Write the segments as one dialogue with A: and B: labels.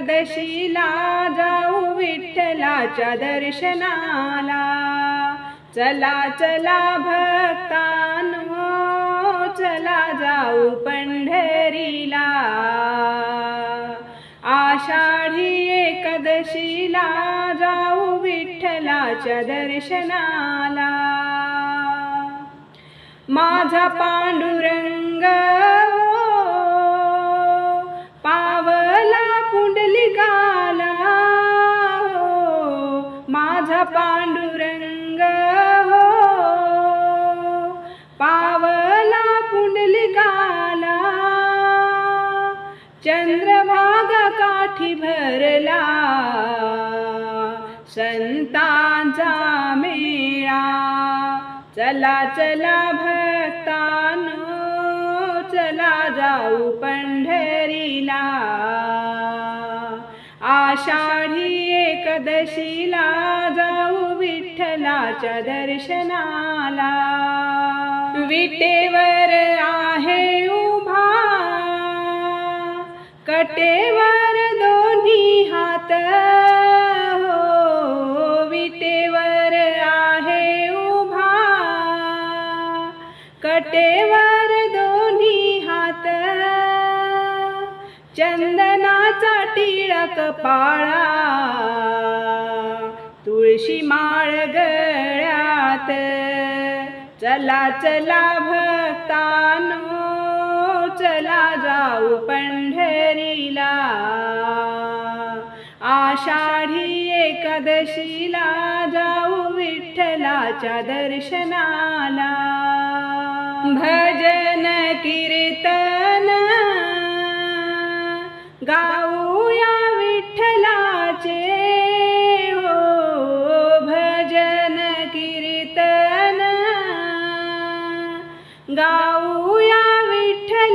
A: एकादशीला जाऊ विठ्ठलाच्या दर्शनाला चला चला भक्तानो चला जाऊ पंढरीला आषाढी एकादशीला जाऊ विठ्ठलाच्या दर्शनाला माझा पांडुरंग पांडुरंग हो पावला पुंडलिकाला चंद्रभागा काठी भरला संतांचा मेळा चला चला भक्तानो चला जाऊ पंढरीला. आषाढी एकदशीला विठ्ठलाच्या दर्शनाला. विटेवर आहे उभा. कटेवर दोन्ही हात. हो विटेवर आहे उभा. कटेवर दोन्ही हात. चंदनाचा टिळक पाळा. तुळशी माळ गळ्यात. चला चला भक्तानो चला जाऊ पंढरीला. आषाढी एकादशीला जाऊ विठ्ठलाच्या दर्शनाला. भजन किरे गाऊया विठ्ठलाचे.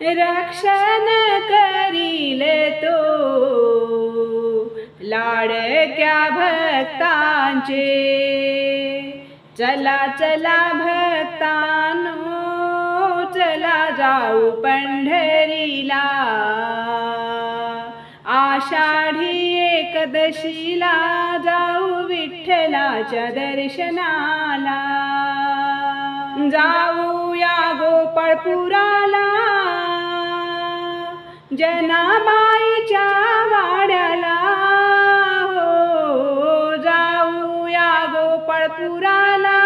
A: रक्षण करील तो. लाडक्या भक्तांचे. चला चला भक्तानो चला जाऊ पंढरीला. आषाढी एकदशीला जाऊ विठ्ठलाच्या दर्शनाला. जाऊया गोपाळपुराला. जनाबाईच्या वाड्याला. हो जाऊया गोपाळपुराला.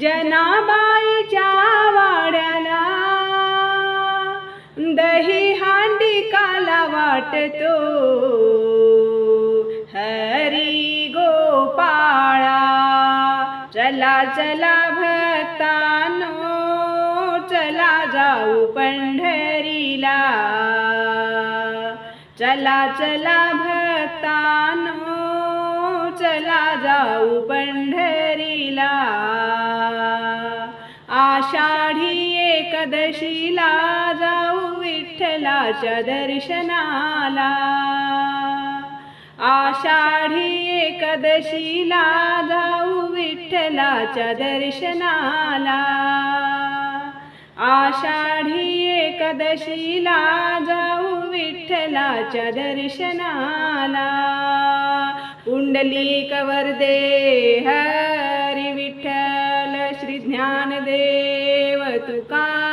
A: जनाबाईच्या वाड्याला. दही हा वाटतो. हरी गोपाळा चला चला भक्तानो चला जाऊ पंढरीला. चला चला भक्तानो चला जाऊ पंढरीला. आषाढी एकादशीला जा विठ्ठलाच्या दर्शनाला. आषाढी एकादशीला जाऊ विठ्ठलाच्या दर्शनाला. आषाढी एकादशीला जाऊ विठ्ठलाच्या दर्शनाला. उंडली कवर दे हरी विठ्ठल श्री ज्ञानदेव तुका